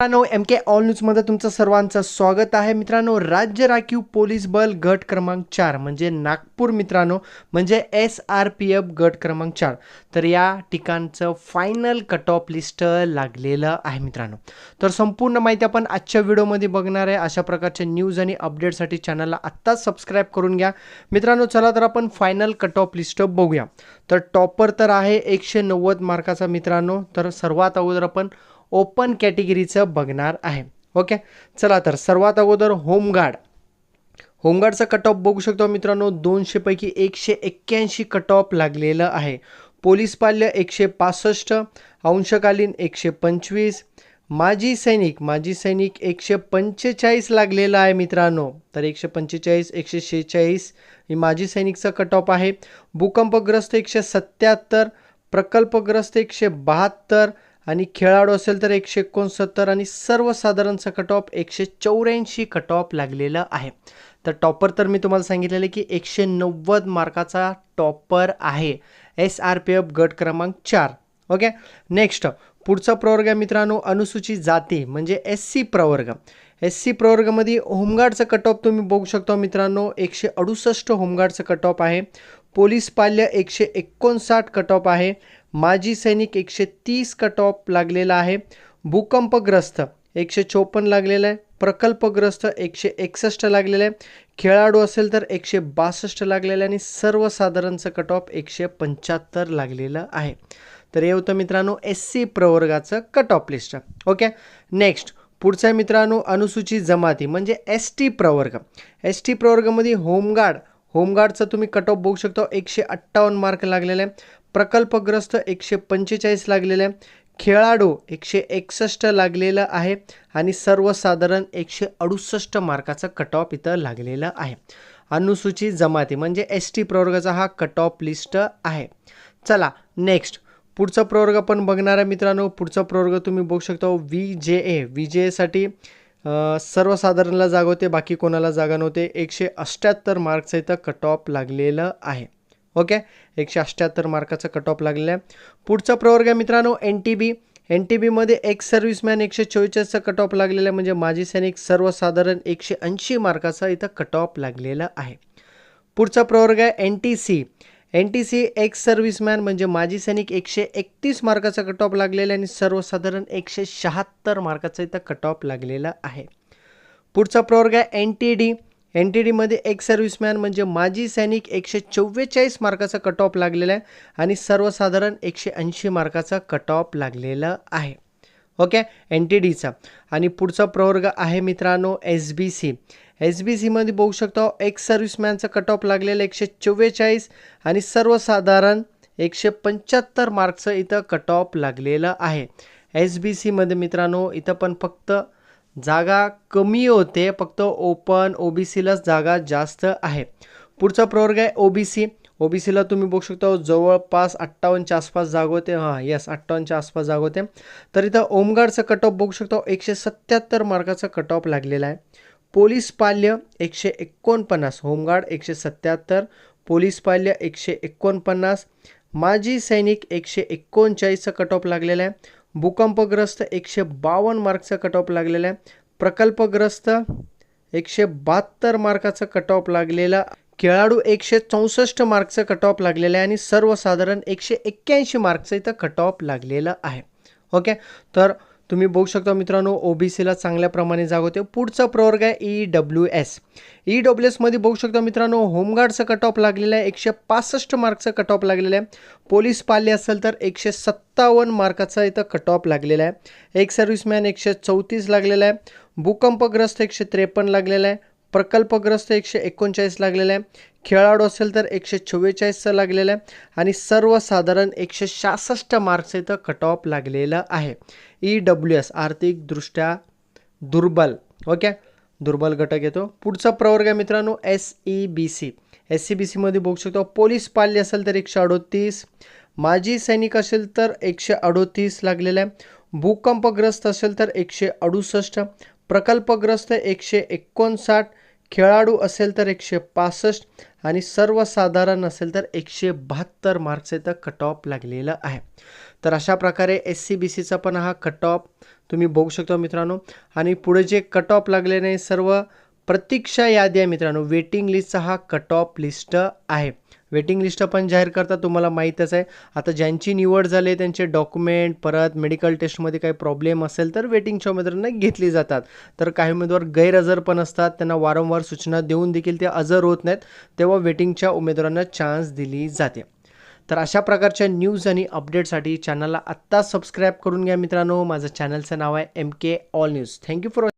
मित्रांनो M K all न्यूजमध्ये तुमचं सर्वांचं स्वागत आहे. मित्रांनो राज्य राखीव पोलीस बल गट क्रमांक चार म्हणजे नागपूर मित्रांनो म्हणजे एस आर पी एफ गट क्रमांक चार. तर या ठिकाणचं फायनल कट ऑफ लिस्ट लागलेलं आहे मित्रांनो. तर संपूर्ण माहिती आपण आजच्या व्हिडिओमध्ये बघणार आहे. अशा प्रकारचे न्यूज आणि अपडेटसाठी चॅनलला आत्ताच सबस्क्राईब करून घ्या. मित्रांनो चला तर आपण फायनल कट ऑफ लिस्ट बघूया. तर टॉपर तर आहे एकशे नव्वद मार्काचा मित्रांनो. तर सर्वात अगोदर आपण ओपन कॅटेगरीचं बघणार आहे. ओके? चला तर सर्वात अगोदर होमगार्ड. होमगार्डचा कट ऑफ बघू शकतो मित्रांनो दोनशेपैकी एकशे एक्क्याऐंशी कट ऑफ लागलेलं आहे. पोलीस पाल्य एकशे पासष्ट अंशकालीन एकशे पंचवीस माजी सैनिक माजी सैनिक एकशे पंचेचाळीस लागलेलं आहे मित्रांनो. तर एकशे पंचेचाळीस एकशे शेहेचाळीस ही माजी सैनिकचा कट ऑफ आहे. भूकंपग्रस्त एकशे सत्याहत्तर प्रकल्पग्रस्त एकशे बहात्तर आणि खेळाडू असेल तर एकशे एकोणसत्तर आणि सर्वसाधारणचा कट ऑफ एकशे चौऱ्याऐंशी कट ऑफ लागलेलं आहे. तर टॉपर तर मी तुम्हाला सांगितलेलं की एकशे नव्वद मार्काचा टॉपर आहे. एस आर पी एफ गट क्रमांक चार. ओके नेक्स्ट पुढचा प्रवर्ग आहे मित्रांनो अनुसूचित जाती म्हणजे एस सी प्रवर्ग. एस सी प्रवर्गामध्ये होमगार्डचं कट ऑफ तुम्ही बघू शकता मित्रांनो एकशे अडुसष्ट होमगार्डचं कट ऑफ आहे. पोलीस पाल्य एकशे एकोणसाठ कट ऑफ आहे. माजी सैनिक एकशे तीस कट ऑफ लागलेला आहे. भूकंपग्रस्त एकशे चोपन्न लागलेलं आहे. प्रकल्पग्रस्त एकशे एकसष्ट लागलेलं आहे. खेळाडू असेल तर एकशे बासष्ट लागलेलं आहे आणि सर्वसाधारणचं कट ऑफ एकशे पंच्याहत्तर लागलेलं आहे. तर हे होतं मित्रांनो S C प्रवर्गाचं cut off list okay? Next पुढचा मित्रांनो अनुसूचित जमाती म्हणजे एस टी प्रवर्ग. एस टी प्रवर्गामध्ये होमगार्ड होमगार्डचं तुम्ही कट ऑफ बघू शकता. एकशे अठ्ठावन्न मार्क लागलेले आहे. प्रकल्पग्रस्त एकशे पंचेचाळीस लागलेलं आहे. खेळाडू एकशे एकसष्ट लागलेलं आहे. आणि सर्वसाधारण एकशे अडुसष्ट मार्काचा कट ऑफ इथं लागलेलं आहे. अनुसूचित जमाती म्हणजे एस टी प्रवर्गाचा हा कट ऑफ लिस्ट आहे. चला नेक्स्ट पुढचा प्रवर्ग आपण बघणार आहे मित्रांनो. पुढचा प्रवर्ग तुम्ही बघू शकता. V J A V J एसाठी सर्वसाधारणला जागा होते बाकी कोणाला जागा नव्हते. एकशे अष्ट्याहत्तर मार्कचं इथं कट ऑफ लागलेलं आहे. ओके एकशे अष्ट्याहत्तर मार्काचं कट ऑफ लागलेला आहे. पुढचा प्रवर्ग आहे मित्रांनो N T B N T बीमध्ये एक सर्व्हिसमॅन एकशे चव्वेचाळीसचा कट ऑफ लागलेला आहे. म्हणजे माजी सैनिक सर्वसाधारण एकशे ऐंशी मार्काचा इथं कट ऑफ लागलेला आहे. पुढचा प्रवर्ग आहे N T C N T C ex serviceman म्हणजे माजी सैनिक एकशे एकतीस मार्काचा कट ऑफ लागलेला आहे आणि सर्वसाधारण एकशे शहात्तर मार्काचा इथं कट ऑफ लागलेला आहे. पुढचा प्रवर्ग आहे N T D. N T डीमध्ये एक्स सर्व्हिसमॅन म्हणजे माजी सैनिक एकशे चव्वेचाळीस मार्काचा कट ऑफ लागलेला आहे आणि सर्वसाधारण एकशे ऐंशी मार्काचा कट ऑफ लागलेला आहे. ओके? एन टी डीचा आणि पुढचा प्रवर्ग आहे मित्रांनो S B C S B सीमध्ये बघू शकतो एक्स सर्व्हिसमॅनचा कट ऑफ लागलेला एकशे चव्वेचाळीस आणि सर्वसाधारण एकशे पंच्याहत्तर मार्क्सचं इथं कट ऑफ लागलेलं आहे. एस बी सीमध्ये मित्रांनो इथं पण फक्त जागा कमी होते फक्त ओपन ओ बी सीलाच जागा जास्त आहे. पुढचा प्रवर्ग आहे O B C O B सीला तुम्ही बघू शकता जवळपास अठ्ठावन्नच्या आसपास जागा होते. हां येस अठ्ठावन्नच्या आसपास जागा होते. तर इथं ओमगार्डचं कट ऑफ बघू शकतो एकशे सत्याहत्तर मार्काचा कट ऑफ लागलेला आहे. पोलीस पाल्य एकशे एकोणपन्नास होमगार्ड एकशे सत्याहत्तर पोलीस पाल्य एकशे एकोणपन्नास माजी सैनिक एकशे एकोणचाळीसचा कट ऑफ लागलेला आहे. भूकंपग्रस्त एकशे बावन्न मार्कचा कट ऑफ लागलेला आहे. प्रकल्पग्रस्त एकशे बहात्तर मार्काचा कट ऑफ लागलेला खेळाडू एकशे चौसष्ट मार्कचं कट ऑफ लागलेलं आहे आणि सर्वसाधारण एकशे एक्क्याऐंशी मार्कचं इथं कट ऑफ लागलेलं आहे. ओके तर तुम्ही बघू शकता मित्रांनो ओ बी सीला चांगल्या प्रमाणे जाग होते. पुढचा प्रवर्ग आहे E W S E W एसमध्ये बघू शकता मित्रांनो होमगार्डचं कट ऑफ लागलेलं आहे. एकशे पासष्ट मार्कचं कट ऑफ लागलेलं आहे. पोलीस पाले असेल तर एकशे सत्तावन्न मार्काचा इथं कट ऑफ लागलेला आहे. एक सर्व्हिसमॅन एकशे चौतीस लागलेला आहे. भूकंपग्रस्त एकशे त्रेपन्न लागलेला आहे. प्रकल्पग्रस्त एकशे एकोणचाळीस लागलेला आहे. खेळाडू असेल तर एकशे चव्वेचाळीसचं लागलेलं आहे. आणि सर्वसाधारण एकशे सहासष्ट मार्क्स इथं कट ऑफ लागलेलं आहे. ई डब्ल्यू एस आर्थिकदृष्ट्या दुर्बल. ओके? दुर्बल घटक येतो. पुढचा प्रवर्ग आहे मित्रांनो S E B C S C B सीमध्ये बघू शकतो पोलीस पाल्य असेल तर एकशे अडोतीस. माजी सैनिक असेल तर एकशे अडोतीस लागलेलं आहे. भूकंपग्रस्त असेल तर एकशे अडुसष्ट. प्रकल्पग्रस्त एकशे एकोणसाठ. खेळाडू असेल तर एकशे पासष्ट आणि सर्वसाधारण असेल तर एकशे बहात्तर मार्क्स इथं कट ऑफ लागलेलं आहे. तर अशा प्रकारे एस सी बी सीचा पण हा कट ऑफ तुम्ही बघू शकता मित्रांनो. आणि पुढे जे कट ऑफ लागलेले सर्व प्रतीक्षा यादी आहे मित्रांनो. वेटिंग लिस्टचा हा कट ऑफ लिस्ट आहे. वेटिंग लिस्ट पण जाहीर करता तुम्हाला माहीतच आहे. आता ज्यांची निवड झाली त्यांचे डॉक्युमेंट परत मेडिकल टेस्टमध्ये काही प्रॉब्लेम असेल तर वेटिंगच्या उमेदवारांना घेतली जातात. तर काही उमेदवार गैरहजर पण असतात त्यांना वारंवार सूचना देऊन देखील ते हजर होत नाहीत तेव्हा वेटिंगच्या उमेदवारांना चान्स दिली जाते. तर अशा प्रकारच्या न्यूज आणि अपडेटसाठी चॅनलला आत्ताच सबस्क्राईब करून घ्या मित्रांनो. माझं चॅनलचं नाव आहे M K All News thank you for